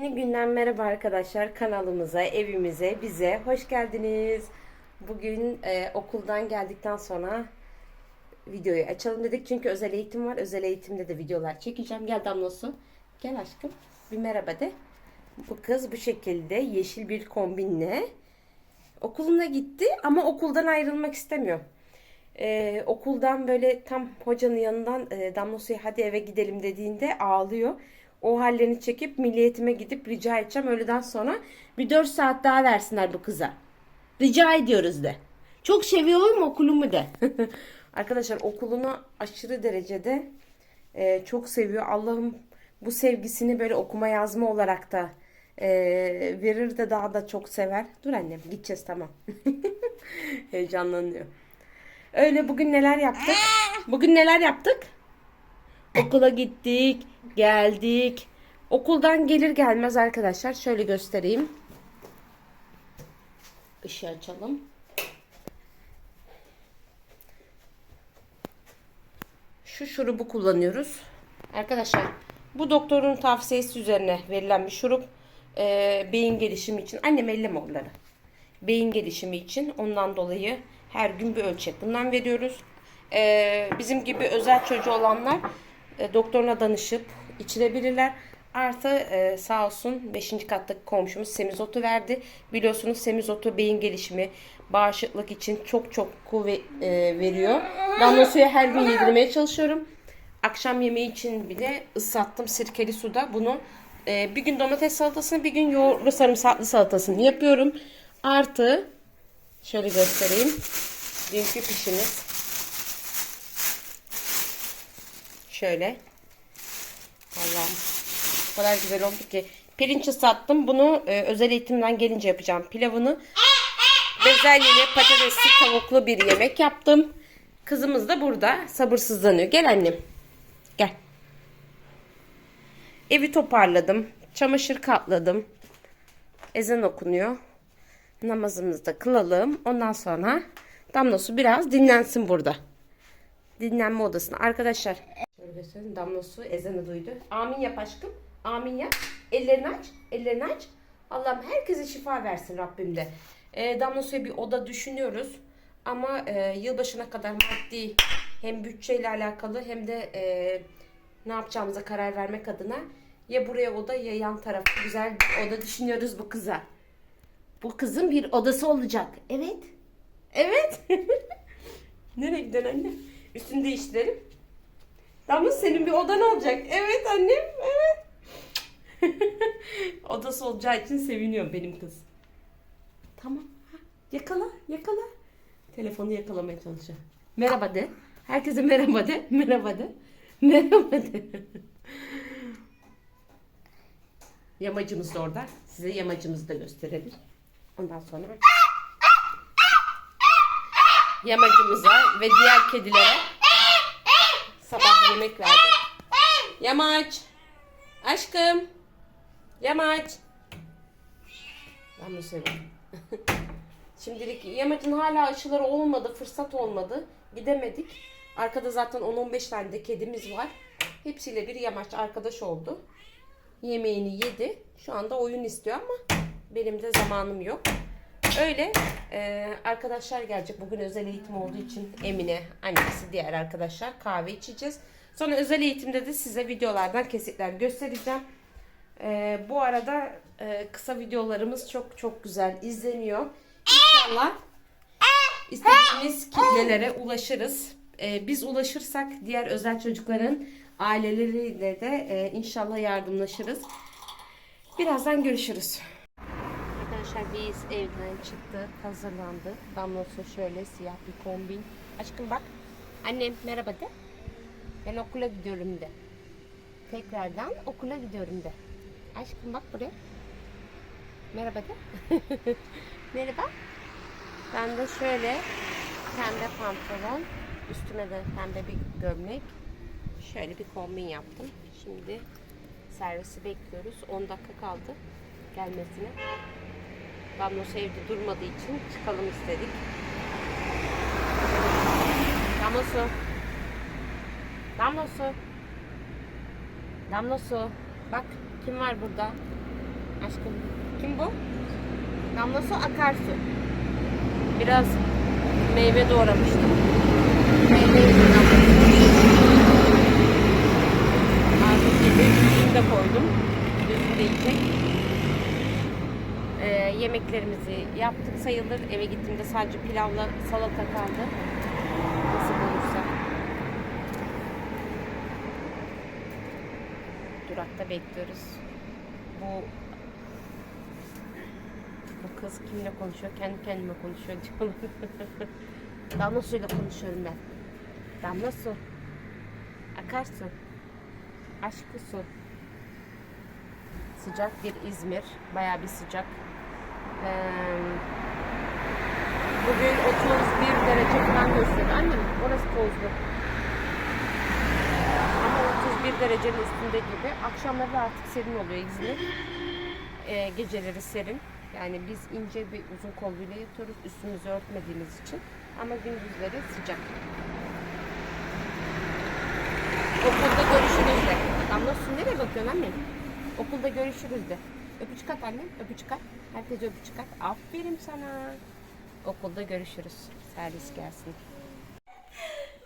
Yeni günden merhaba arkadaşlar kanalımıza, evimize, bize hoş geldiniz. Bugün e, okuldan geldikten sonra videoyu açalım dedik çünkü özel eğitim var. Özel eğitimde de videolar çekeceğim. Gel Damlosu. Gel aşkım. Bir merhaba de. Bu kız bu şekilde yeşil bir kombinle okuluna gitti ama okuldan ayrılmak istemiyor. Ee, okuldan böyle tam hocanın yanından e, Damlosu'ya hadi eve gidelim dediğinde ağlıyor. O hallerini çekip milliyetime gidip rica edeceğim. Öğleden sonra bir 4 saat daha versinler bu kıza. Rica ediyoruz de. Çok seviyorum okulumu de. Arkadaşlar okulunu aşırı derecede e, çok seviyor. Allah'ım bu sevgisini böyle okuma yazma olarak da e, verir de daha da çok sever. Dur annem gideceğiz tamam. Heyecanlanıyor. Öyle bugün neler yaptık? Bugün neler yaptık? Okula gittik, geldik. Okuldan gelir gelmez arkadaşlar şöyle göstereyim. Işığı açalım. Şu şurubu kullanıyoruz. Arkadaşlar bu doktorun tavsiyesi üzerine verilen bir şurup. Ee, beyin gelişimi için. Annem elleme onları. Beyin gelişimi için. Ondan dolayı her gün bir ölçek bundan veriyoruz. Ee, bizim gibi özel çocuğu olanlar e, doktoruna danışıp içirebilirler. Artı e, sağ olsun 5. kattaki komşumuz semizotu verdi. Biliyorsunuz semizotu beyin gelişimi, bağışıklık için çok çok kuvvet e, veriyor. Damla suyu her gün yedirmeye çalışıyorum. Akşam yemeği için bile ıslattım sirkeli suda. Bunu e, bir gün domates salatasını bir gün yoğurtlu sarımsaklı salatasını yapıyorum. Artı şöyle göstereyim. Dünkü pişimiz. Şöyle. Allah'ım. O kadar güzel oldu ki. Pirinç ıslattım. Bunu e, özel eğitimden gelince yapacağım. Pilavını bezelyeli patatesli tavuklu bir yemek yaptım. Kızımız da burada. Sabırsızlanıyor. Gel annem. Gel. Evi toparladım. Çamaşır katladım. Ezan okunuyor. Namazımızı da kılalım. Ondan sonra Damla su biraz dinlensin burada. Dinlenme odasına. Arkadaşlar. Şöyle. Damla su ezanı duydu. Amin yap aşkım. Amin yap. Ellerini aç. Ellerini aç. Allah'ım herkese şifa versin Rabbim de. E, Damla suya bir oda düşünüyoruz. Ama e, yılbaşına kadar maddi hem bütçeyle alakalı hem de e, ne yapacağımıza karar vermek adına ya buraya oda ya yan tarafı güzel bir oda düşünüyoruz bu kıza. Bu kızın bir odası olacak. Evet. Evet. Nereye gidiyorsun anne? Üstünü değiştirelim. Damla senin bir odan olacak. Evet annem. Evet. Odası olacağı için seviniyorum benim kız. Tamam. Ha, Yakala. Yakala. Telefonu yakalamaya çalışıyor. Merhaba de. Herkese merhaba de. Merhaba de. Merhaba de. Yamacımız da orada. Size yamacımızı da gösterelim. Ondan sonra yamacımıza ve diğer kedilere sabah yemek verdik. Yamaç. Aşkım. Yamaç. Ben bunu seviyorum. Şimdilik yamacın hala aşıları olmadı. Fırsat olmadı. Gidemedik. Arkada zaten 10-15 tane de kedimiz var. Hepsiyle bir yamaç arkadaş oldu. Yemeğini yedi. Şu anda oyun istiyor ama benim de zamanım yok. Öyle e, arkadaşlar gelecek. Bugün özel eğitim olduğu için Emine, annesi, diğer arkadaşlar kahve içeceğiz. Sonra özel eğitimde de size videolardan kesitler göstereceğim. E, bu arada e, kısa videolarımız çok çok güzel izleniyor. İnşallah istediğimiz kitlelere ulaşırız. E, biz ulaşırsak diğer özel çocukların aileleriyle de e, inşallah yardımlaşırız. Birazdan görüşürüz. Arkadaşlar biz evden çıktık, hazırlandık. Damlası şöyle siyah bir kombin. Aşkım bak. Annem merhaba de. Ben okula gidiyorum de. Tekrardan okula gidiyorum de. Aşkım bak buraya. Merhaba de. merhaba. Ben de şöyle pembe pantolon, üstüme de pembe bir gömlek. Şöyle bir kombin yaptım. Şimdi servisi bekliyoruz. 10 dakika kaldı gelmesine. Damlosu evde durmadığı için çıkalım istedik. Damlosu. Damlosu. Damlosu. Bak kim var burada? Aşkım. Kim bu? Damla su akarsu. Biraz meyve doğramıştım. Meyve Artık düzgün de koydum. Düzgün de yiyecek. Ee, yemeklerimizi yaptık sayılır. Eve gittiğimde sadece pilavla salata kaldı. Nasıl olursa. Durakta bekliyoruz. Bu bu kız kimle konuşuyor? Kendi kendime konuşuyor diyorlar. Damla suyla konuşuyorum ben. Damla su. Akarsu. Aşkı su. Sıcak bir İzmir. Bayağı bir sıcak. Ee, bugün 31 derece falan gösteriyor. Annem orası tozlu. Ama 31 derecenin üstünde gibi. Akşamları da artık serin oluyor İzmir. Ee, geceleri serin. Yani biz ince bir uzun kolluyla yatıyoruz üstümüzü örtmediğimiz için. Ama gündüzleri sıcak. Okulda görüşürüz de. Damla nereye bakıyorsun annem? Okulda görüşürüz de. Öpücük at annem, öpücük at. Herkese öpücük at. Aferin sana. Okulda görüşürüz. Servis gelsin.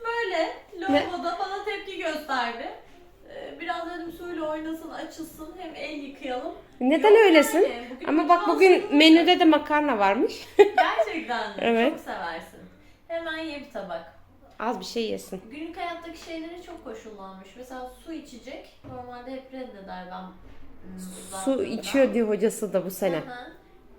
Böyle lavaboda bana tepki gösterdi. Ee, Biraz dedim suyla oynasın, açılsın. Hem el yıkayalım. Neden Yok öylesin? yani, bugün Ama bak bugün menüde de makarna varmış. Gerçekten mi? Evet. Çok seversin. Hemen ye bir tabak. Az bir şey yesin. Günlük hayattaki şeylere çok koşullanmış. Mesela su içecek. Normalde hep reddeder ben. Su içiyor diye hocası da bu sene. Hı.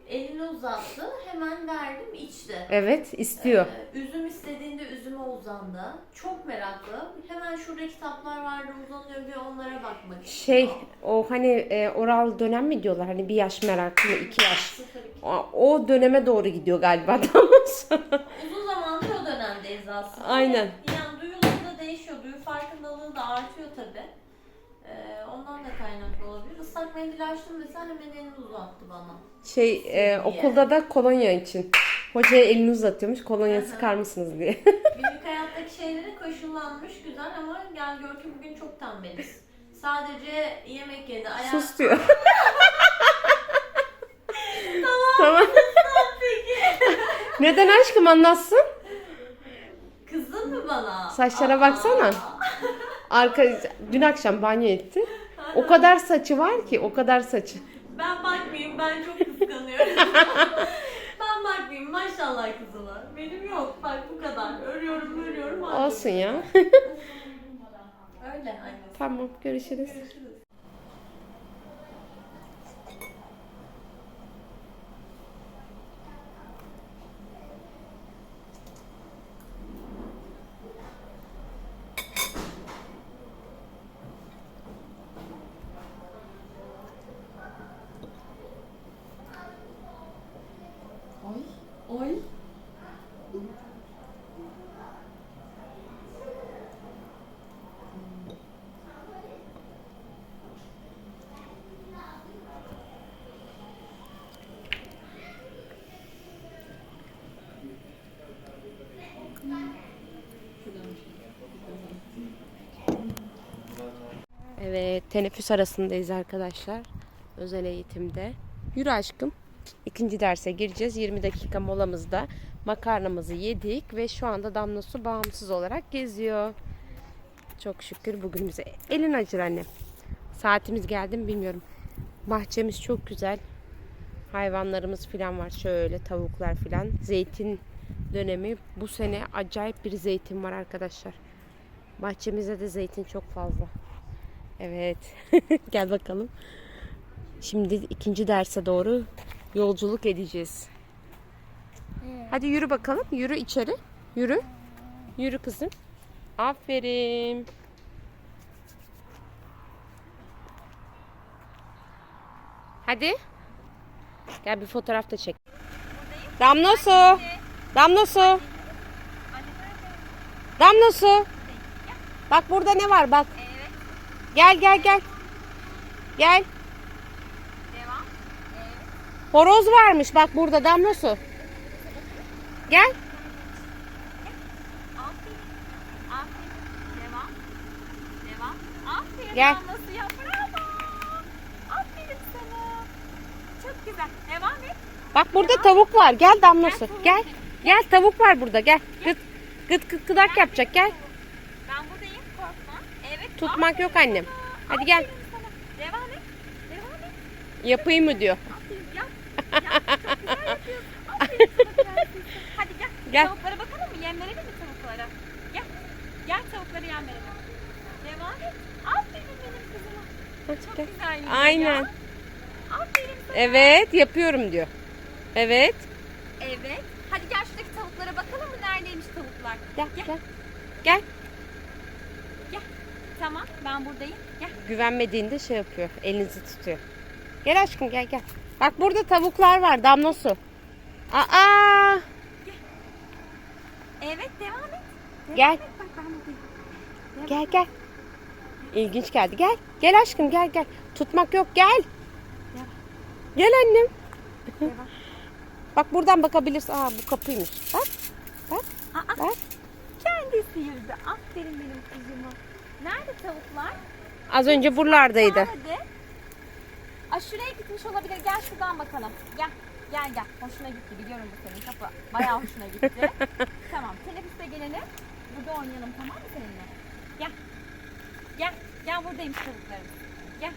Elini uzattı. Hemen verdim içti. Evet istiyor. Ee, üzüm istediğinde üzüme uzandı. Çok meraklı. Hemen şurada kitaplar vardı uzanıyor bir onlara bakmak istiyor. Şey o hani e, oral dönem mi diyorlar hani bir yaş meraklı iki yaş. Sıfır iki. O, o döneme doğru gidiyor galiba. Uzun zamandır o dönemdeyiz aslında. Aynen. Yani duyuları da değişiyor. Duyu farkındalığı da artıyor tabi. ondan da kaynaklı olabilir. Islak mendil mesela hemen elini uzattı bana. Şey e, okulda da kolonya için. Hocaya elini uzatıyormuş kolonya sıkar mısınız diye. Günlük hayattaki şeylere koşullanmış güzel ama gel gör ki bugün çok tembeliz. Sadece yemek yedi. Ayağı... Sus diyor. tamam. Neden aşkım anlatsın? Kızdın mı bana? Saçlara baksana. Arka dün akşam banyo etti. O kadar saçı var ki, o kadar saçı. Ben bakmayayım ben çok kıskanıyorum. ben bakmayayım maşallah kızıma. Benim yok bak bu kadar. Örüyorum örüyorum. Olsun ya. Öyle anne. tamam, görüşürüz. Görüşürüz. Oy. Evet, teneffüs arasındayız arkadaşlar. Özel eğitimde. Yürü aşkım. İkinci derse gireceğiz. 20 dakika molamızda makarnamızı yedik ve şu anda Damla Su bağımsız olarak geziyor. Çok şükür bugün bize elin acır annem. Saatimiz geldi mi bilmiyorum. Bahçemiz çok güzel. Hayvanlarımız falan var. Şöyle tavuklar falan. Zeytin dönemi. Bu sene acayip bir zeytin var arkadaşlar. Bahçemizde de zeytin çok fazla. Evet. Gel bakalım. Şimdi ikinci derse doğru yolculuk edeceğiz. Hadi yürü bakalım. Yürü içeri. Yürü. Yürü kızım. Aferin. Hadi. Gel bir fotoğraf da çek. Damla su. Damla su. Damla su. Bak burada ne var bak. Gel gel gel. Gel. Horoz varmış bak burada damla su. Gel. Gel. Nasıl yap? Bravo. Aferin sana. Çok güzel. Devam et. Bak burada tavuk var. Gel damlası. Gel. Gel tavuk var burada. Gel. Gıt gıt gıt gıdak yapacak. Gel. Ben buradayım. Korkma. Evet. Tutmak yok annem. Hadi gel. sana. Devam et. Devam et. Yapayım mı diyor. Hadi gel. Gel. Tavuklara bakalım mı? Yem verelim mi tavuklara? Gel. Gel tavuklara yem verelim. Devam et. Aferin benim kızıma. Çok Gel. güzel Aynen. ya. Aferin sana. Evet yapıyorum diyor. Evet. Evet. Hadi gel şuradaki tavuklara bakalım mı? Neredeymiş tavuklar? Gel Gel. gel. Gel. Gel. Tamam ben buradayım. Gel. Güvenmediğinde şey yapıyor. Elinizi tutuyor. Gel aşkım gel gel. Bak burada tavuklar var. Damla su. Aa! Evet devam et. Devam Gel. et. Bak ben buradayım. Gel gel. İlginç geldi. Gel. Gel aşkım gel gel. Tutmak yok gel. Gel. Gel annem. Devam. Bak buradan bakabilirsin. Aa bu kapıymış. Bak. Bak. Aa, Bak. kendisi yürüdü. Aferin benim kızıma. Nerede tavuklar? Az önce buralardaydı. Nerede? Aa, şuraya gitmiş olabilir. Gel şuradan bakalım. Gel. Gel gel. Hoşuna gitti. Biliyorum bu senin kapı. Bayağı hoşuna gitti. tamam. Teneffüste gelelim. Burada oynayalım tamam mı seninle? Gel. Gel. Gel buradaymış tavuklarımız. Gel.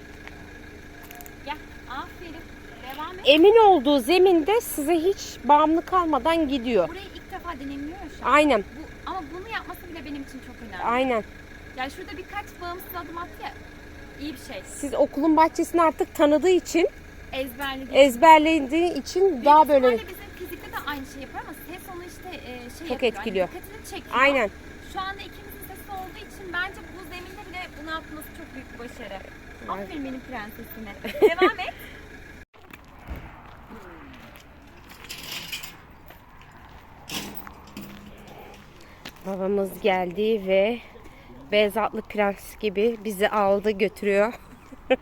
Gel. Aferin. Devam et. Emin olduğu zeminde size hiç bağımlı kalmadan gidiyor. Burayı ilk defa deneyimliyor ya şu an. Aynen. Bu, ama bunu yapması bile benim için çok önemli. Aynen. Yani şurada birkaç bağımsız adım attı ya. İyi bir şey. Siz okulun bahçesini artık tanıdığı için, Ezberledi. ezberlediği için daha böyle bizim fizikte de aynı şey yapar ama ses onu işte e, şey Çok yapıyor. etkiliyor. Hani dikkatini çekiyor. Aynen. Şu anda ikimizin sesi olduğu için bence bu zeminde bile bunu atması çok büyük bir başarı. Aferin benim prensesime. Devam et. Babamız geldi ve beyaz atlı prens gibi bizi aldı götürüyor.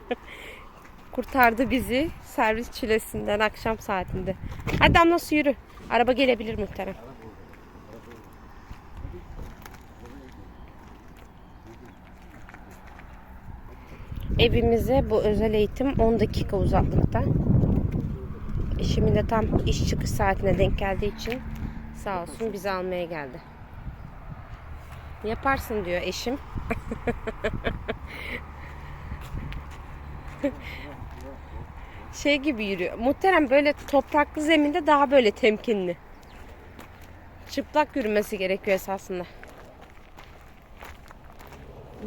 Kurtardı bizi servis çilesinden akşam saatinde. Hadi Damla su yürü. Araba gelebilir muhterem. Evimize bu özel eğitim 10 dakika uzaklıkta. Eşimin de tam iş çıkış saatine denk geldiği için sağ olsun bizi almaya geldi. Yaparsın diyor eşim. şey gibi yürüyor. Muhterem böyle topraklı zeminde daha böyle temkinli. Çıplak yürümesi gerekiyor esasında.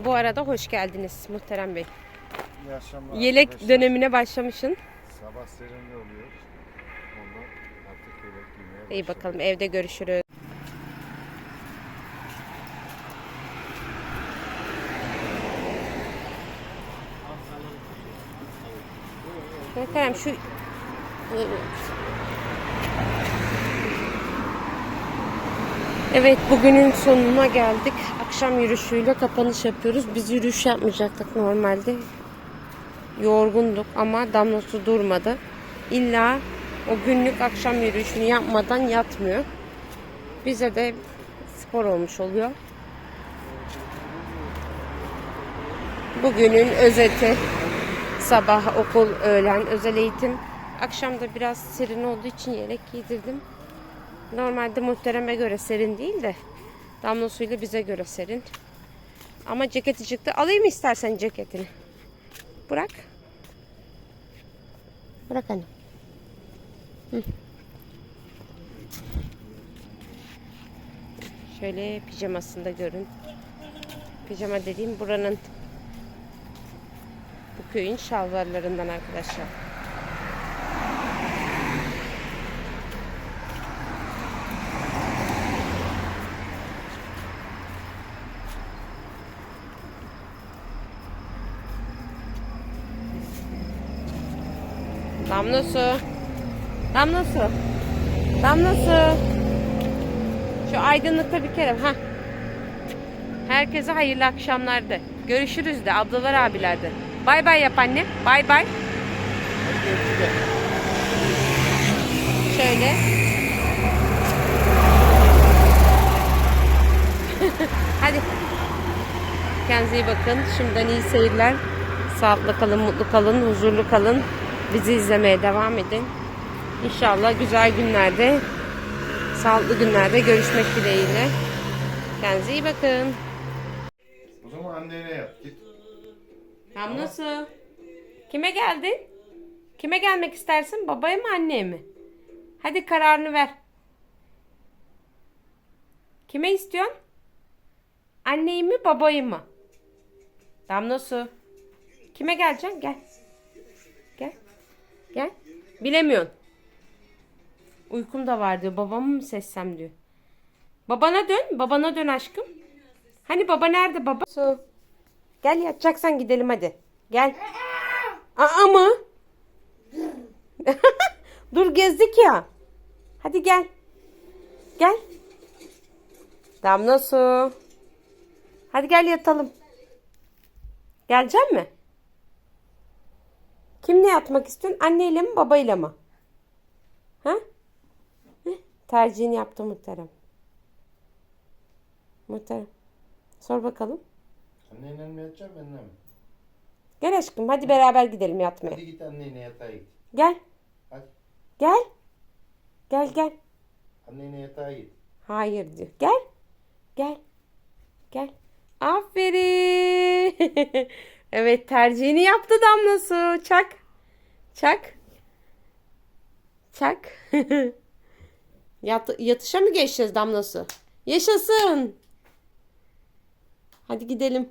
Bu arada hoş geldiniz Muhterem Bey. İyi akşamlar Yelek arkadaşlar. dönemine başlamışsın. Sabah serinli oluyor. Ondan artık yelek giymeye İyi başladım. bakalım evde görüşürüz. Muhterem şu Evet bugünün sonuna geldik. Akşam yürüyüşüyle kapanış yapıyoruz. Biz yürüyüş yapmayacaktık normalde. Yorgunduk ama damla su durmadı. İlla o günlük akşam yürüyüşünü yapmadan yatmıyor. Bize de spor olmuş oluyor. Bugünün özeti sabah okul, öğlen özel eğitim. Akşam da biraz serin olduğu için yelek giydirdim. Normalde muhtereme göre serin değil de damla suyla bize göre serin. Ama ceketi çıktı. Alayım istersen ceketini? Bırak. Bırak anne. Hı. Şöyle pijamasında görün. Pijama dediğim buranın bu köyün şalvarlarından arkadaşlar. Damla su. Damla su. Damla su. Şu aydınlıkta bir kere. ha. Herkese hayırlı akşamlar de. Görüşürüz de ablalar abiler de. Bay bay yap anne. Bay bay. Şöyle. Hadi. Kendinize iyi bakın. Şimdiden iyi seyirler. Sağlıklı kalın, mutlu kalın, huzurlu kalın. Bizi izlemeye devam edin. İnşallah güzel günlerde, sağlıklı günlerde görüşmek dileğiyle. Kendinize iyi bakın. O zaman annene yap. Git. Tam nasıl? Kime geldin? Kime gelmek istersin? Babaya mı anneye mi? Hadi kararını ver. Kime istiyorsun? Anneyi mi babayı mı? Damla su. Kime geleceksin? Gel. Gel. Gel. Bilemiyorsun. Uykum da var diyor. Babamı mı seçsem diyor. Babana dön. Babana dön aşkım. Hani baba nerede baba? Su. Gel yatacaksan gidelim hadi. Gel. Aa mı? Dur gezdik ya. Hadi gel. Gel. Damla su. Hadi gel yatalım. Gelecek mi? Kimle yatmak istiyorsun? Anneyle mi babayla mı? Ha? Heh, tercihini yaptı muhterem. Muhterem. Sor bakalım. Benimle mi? Gel aşkım hadi beraber gidelim yatmaya. Hadi git annene yatağa git. Gel. Hadi. Gel. Gel gel. Annene yatağa git. Hayır diyor. Gel. Gel. Gel. Aferin. evet tercihini yaptı Damla Su. Çak. Çak. Çak. Yat, yatışa mı geçeceğiz Damla Su? Yaşasın. Hadi gidelim.